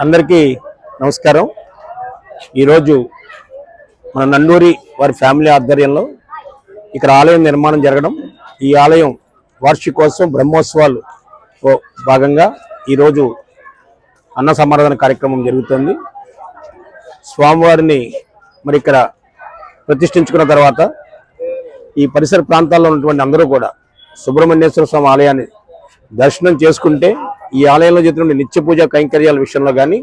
అందరికీ నమస్కారం. ఈరోజు మన నండూరి వారి ఫ్యామిలీ ఆధ్వర్యంలో ఇక్కడ ఆలయం నిర్మాణం జరగడం. ఈ ఆలయం వార్షికోత్సవం బ్రహ్మోత్సవాలు భాగంగా ఈరోజు అన్న సమారాధన కార్యక్రమం జరుగుతుంది. స్వామివారిని మరి ఇక్కడ ప్రతిష్ఠించుకున్న తర్వాత ఈ పరిసర ప్రాంతాల్లో ఉన్నటువంటి అందరూ కూడా సుబ్రహ్మణ్యేశ్వర స్వామి ఆలయాన్ని దర్శనం చేసుకుంటే ఈ ఆలయంలో చేస్తున్న నిత్య పూజా కైంకర్యాల విషయంలో కానీ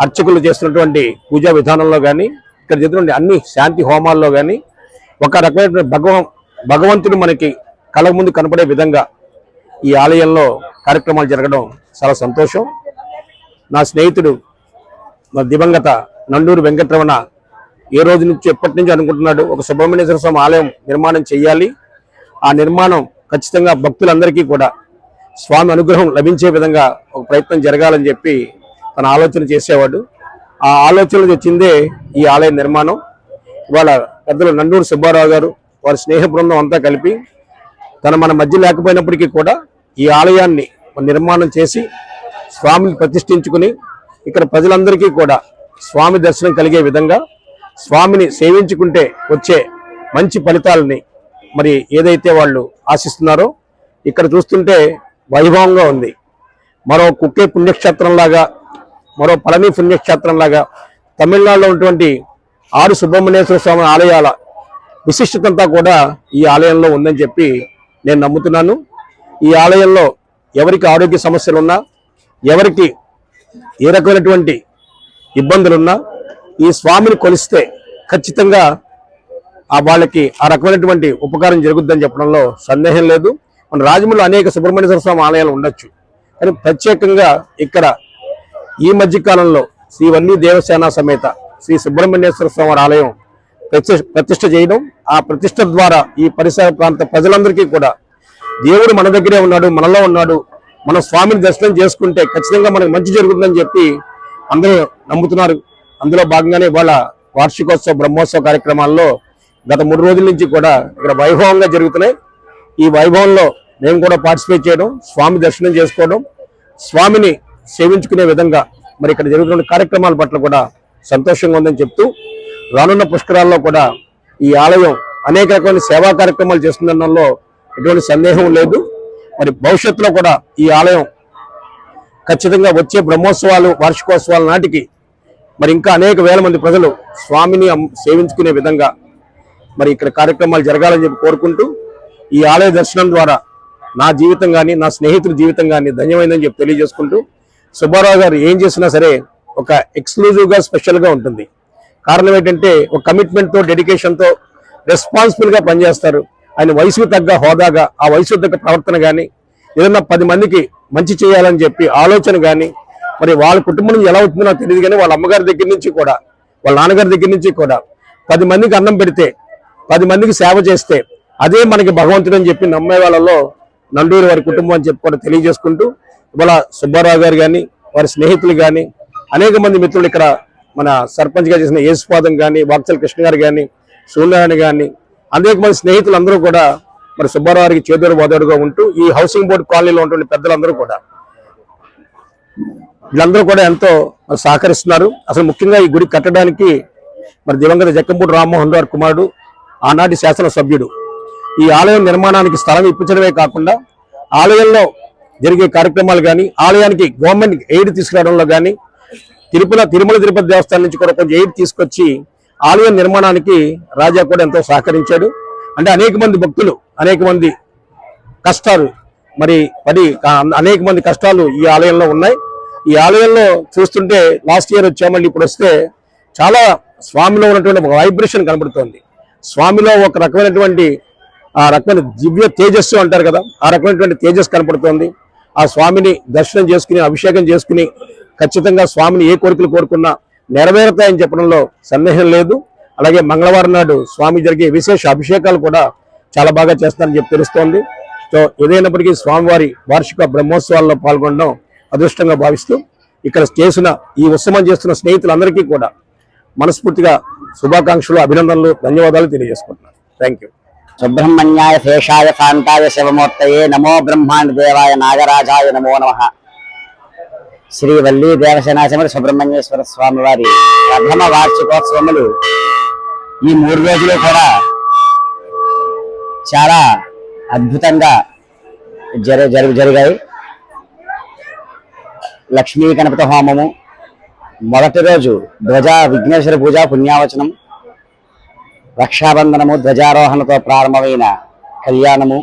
అర్చకులు చేస్తున్నటువంటి పూజా విధానంలో కానీ ఇక్కడ చేస్తున్న అన్ని శాంతి హోమాల్లో కానీ ఒక రకమైన భగవ భగవంతుడు మనకి కళ ముందు కనపడే విధంగా ఈ ఆలయంలో కార్యక్రమాలు జరగడం చాలా సంతోషం. నా స్నేహితుడు మా దివంగత నండూరు వెంకటరమణ ఏ రోజు నుంచి ఎప్పటి నుంచి అనుకుంటున్నాడు ఒక సుబ్రహ్మణ్యేశ్వర స్వామి ఆలయం నిర్మాణం చేయాలి ఆ నిర్మాణం ఖచ్చితంగా భక్తులందరికీ కూడా స్వామి అనుగ్రహం లభించే విధంగా ఒక ప్రయత్నం జరగాలని చెప్పి తన ఆలోచన చేసేవాడు. ఆ ఆలోచనలు వచ్చిందే ఈ ఆలయ నిర్మాణం. ఇవాళ పెద్దలు నండూరు సుబ్బారావు గారు వారి స్నేహ బృందం అంతా కలిపి తన మన మధ్య లేకపోయినప్పటికీ కూడా ఈ ఆలయాన్ని నిర్మాణం చేసి స్వామిని ప్రతిష్ఠించుకుని ఇక్కడ ప్రజలందరికీ కూడా స్వామి దర్శనం కలిగే విధంగా స్వామిని సేవించుకుంటే వచ్చే మంచి ఫలితాలని మరి ఏదైతే వాళ్ళు ఆశిస్తున్నారో ఇక్కడ చూస్తుంటే వైభవంగా ఉంది. మరో కుక్కే పుణ్యక్షేత్రంలాగా మరో పళని పుణ్యక్షేత్రంలాగా తమిళనాడులో ఉన్నటువంటి ఆరు సుబ్రహ్మణ్యేశ్వర స్వామి ఆలయాల విశిష్టతంతా కూడా ఈ ఆలయంలో ఉందని చెప్పి నేను నమ్ముతున్నాను. ఈ ఆలయంలో ఎవరికి ఆరోగ్య సమస్యలు ఉన్నా ఎవరికి ఏ రకమైనటువంటి ఇబ్బందులున్నా ఈ స్వామిని కొలిస్తే ఖచ్చితంగా ఆ వాళ్ళకి ఆ రకమైనటువంటి ఉపకారం జరుగుద్దని చెప్పడంలో సందేహం లేదు. మన రాజమండ్రిలో అనేక సుబ్రహ్మణ్యేశ్వర స్వామి ఆలయాలు ఉండొచ్చు. కానీ ప్రత్యేకంగా ఇక్కడ ఈ మధ్య కాలంలో శ్రీ వన్నీ దేవసేన సమేత శ్రీ సుబ్రహ్మణ్యేశ్వర స్వామి ఆలయం ప్రతిష్ట చేయడం ఆ ప్రతిష్ట ద్వారా ఈ పరిసర ప్రాంత ప్రజలందరికీ కూడా దేవుడు మన దగ్గరే ఉన్నాడు మనలో ఉన్నాడు మన స్వామిని దర్శనం చేసుకుంటే ఖచ్చితంగా మనకు మంచి జరుగుతుందని చెప్పి అందరూ నమ్ముతున్నారు. అందులో భాగంగానే ఇవాళ వార్షికోత్సవ బ్రహ్మోత్సవ కార్యక్రమాల్లో గత మూడు రోజుల నుంచి కూడా ఇక్కడ వైభవంగా జరుగుతున్నాయి. ఈ వైభవంలో మేము కూడా పార్టిసిపేట్ చేయడం స్వామి దర్శనం చేసుకోవడం స్వామిని సేవించుకునే విధంగా మరి ఇక్కడ జరుగుతున్న కార్యక్రమాల పట్ల కూడా సంతోషంగా ఉందని చెప్తూ రానున్న పుష్కరాల్లో కూడా ఈ ఆలయం అనేక రకమైన సేవా కార్యక్రమాలు చేస్తుందనడంలో ఎటువంటి సందేహం లేదు. మరి భవిష్యత్తులో కూడా ఈ ఆలయం ఖచ్చితంగా వచ్చే బ్రహ్మోత్సవాలు వార్షికోత్సవాల నాటికి మరి ఇంకా అనేక వేల మంది ప్రజలు స్వామిని సేవించుకునే విధంగా మరి ఇక్కడ కార్యక్రమాలు జరగాలని చెప్పి కోరుకుంటూ ఈ ఆలయ దర్శనం ద్వారా నా జీవితం కానీ నా స్నేహితుల జీవితం కానీ ధన్యమైందని చెప్పి తెలియజేసుకుంటూ సుబ్బారావు గారు ఏం చేసినా సరే ఒక ఎక్స్క్లూజివ్గా స్పెషల్గా ఉంటుంది. కారణం ఏంటంటే ఒక కమిట్మెంట్తో డెడికేషన్తో రెస్పాన్సిబుల్గా పనిచేస్తారు. ఆయన వయసుకు తగ్గ హోదాగా ఆ వయసు తగ్గ ప్రవర్తన కానీ ఏదన్నా పది మందికి మంచి చేయాలని చెప్పి ఆలోచన కానీ మరి వాళ్ళ కుటుంబం నుంచి ఎలా అవుతుందో నాకు తెలియదు కానీ వాళ్ళ అమ్మగారి దగ్గర నుంచి కూడా వాళ్ళ నాన్నగారి దగ్గర నుంచి కూడా పది మందికి అన్నం పెడితే పది మందికి సేవ చేస్తే అదే మనకి భగవంతుడు అని చెప్పి నమ్మే వాళ్ళలో నండూరి వారి కుటుంబం అని చెప్పి కూడా తెలియజేసుకుంటూ ఇవాళ సుబ్బారావు గారు కానీ వారి స్నేహితులు కానీ అనేక మంది మిత్రులు ఇక్కడ మన సర్పంచ్గా చేసిన యేసుపాదం కానీ వాక్చల్ కృష్ణ గారు కానీ సూర్యనారాయణ కానీ అనేక మంది స్నేహితులు అందరూ కూడా మరి సుబ్బారావు గారికి చేదోడు బోదోడుగా ఉంటూ ఈ హౌసింగ్ బోర్డు కాలనీలో ఉన్నటువంటి పెద్దలందరూ కూడా వీళ్ళందరూ కూడా ఎంతో సహకరిస్తున్నారు. అసలు ముఖ్యంగా ఈ గుడి కట్టడానికి మరి దివంగత జక్కంపూడి రామ్మోహన్ రావు కుమారుడు ఆనాటి శాసన సభ్యుడు ఈ ఆలయం నిర్మాణానికి స్థలం ఇప్పించడమే కాకుండా ఆలయంలో జరిగే కార్యక్రమాలు కానీ ఆలయానికి గవర్నమెంట్ ఎయిడ్ తీసుకురావడంలో కానీ తిరుపతి తిరుమల తిరుపతి దేవస్థానం నుంచి కూడా కొంచెం ఎయిడ్ తీసుకొచ్చి ఆలయం నిర్మాణానికి రాజా కూడా ఎంతో సహకరించాడు. అంటే అనేక మంది భక్తులు అనేక మంది కష్టాలు మరి పడి అనేక మంది కష్టాలు ఈ ఆలయంలో ఉన్నాయి. ఈ ఆలయంలో చూస్తుంటే లాస్ట్ ఇయర్ వచ్చామని ఇప్పుడు వస్తే చాలా స్వామిలో ఉన్నటువంటి ఒక వైబ్రేషన్ కనబడుతోంది. స్వామిలో ఒక రకమైనటువంటి ఆ రకమైన దివ్య తేజస్సు అంటారు కదా ఆ రకమైనటువంటి తేజస్సు కనపడుతోంది. ఆ స్వామిని దర్శనం చేసుకుని అభిషేకం చేసుకుని ఖచ్చితంగా స్వామిని ఏ కోరికలు కోరుకున్నా నెరవేరుతాయని చెప్పడంలో సందేహం లేదు. అలాగే మంగళవారం నాడు స్వామి జరిగే విశేష అభిషేకాలు కూడా చాలా బాగా చేస్తారని చెప్పి తెలుస్తోంది. సో ఏదైనప్పటికీ స్వామివారి వార్షిక బ్రహ్మోత్సవాల్లో పాల్గొనడం అదృష్టంగా భావిస్తూ ఇక్కడ చేసిన ఈ ఉత్సవం చేస్తున్న స్నేహితులందరికీ కూడా మనస్ఫూర్తిగా శుభాకాంక్షలు అభినందనలు ధన్యవాదాలు తెలియజేసుకుంటున్నాను. థ్యాంక్ యూ సుబ్రహ్మణ్యాయ శేషాయ కాంతాయ శివమూర్తయే నమో బ్రహ్మాండ దేవాయ నాగరాజాయ నమో నమ. శ్రీ వల్లి దేవసేనాచమరి సుబ్రహ్మణ్యేశ్వర స్వామి వారి ప్రథమ వార్షికోత్సవములు ఈ మూడు రోజులు కూడా చాలా అద్భుతంగా జరి జరి జరిగాయి. లక్ష్మీ గణపతి హోమము మొదటి రోజు ధ్వజ విఘ్నేశ్వర పూజ పుణ్యావచనం రక్షాబంధనము ధ్వజారోహణతో ప్రారంభమైన కళ్యాణము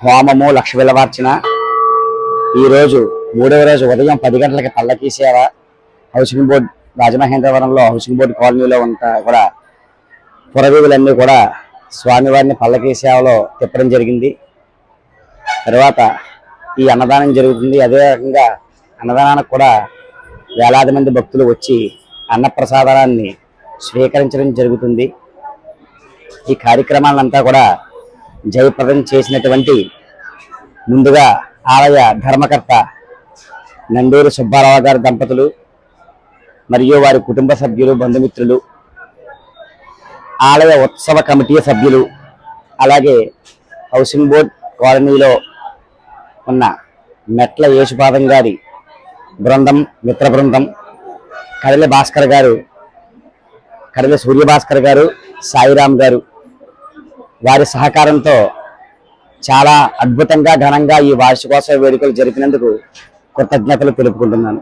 హోమము లక్ష విలవార్చన ఈరోజు మూడవ రోజు ఉదయం పది గంటలకి పల్లకీ సేవ. హౌసింగ్ బోర్డ్ రాజమహేంద్రవరంలో హౌసింగ్ బోర్డు కాలనీలో ఉంటా కూడా పురవీధులన్నీ కూడా స్వామివారిని పల్లకీ సేవలో తిప్పడం జరిగింది. తర్వాత ఈ అన్నదానం జరుగుతుంది. అదే రకంగా అన్నదానానికి కూడా వేలాది మంది భక్తులు వచ్చి అన్నప్రసాదాన్ని స్వీకరించడం జరుగుతుంది. ఈ కార్యక్రమాలంతా కూడా జయప్రదం చేసినటువంటి ముందుగా ఆలయ ధర్మకర్త నందూరు సుబ్బారావు గారి దంపతులు మరియు వారి కుటుంబ సభ్యులు బంధుమిత్రులు ఆలయ ఉత్సవ కమిటీ సభ్యులు అలాగే హౌసింగ్ బోర్డ్ కాలనీలో ఉన్న మెట్ల యేసుపాదం గారి బృందం మిత్ర బృందం కడలి భాస్కర్ గారు కడలి సూర్యభాస్కర్ గారు సాయిరామ్ గారు వారి సహకారంతో చాలా అద్భుతంగా ఘనంగా ఈ వార్షికోత్సవ వేడుకలు జరిపినందుకు కృతజ్ఞతలు తెలుపుకుంటున్నాను.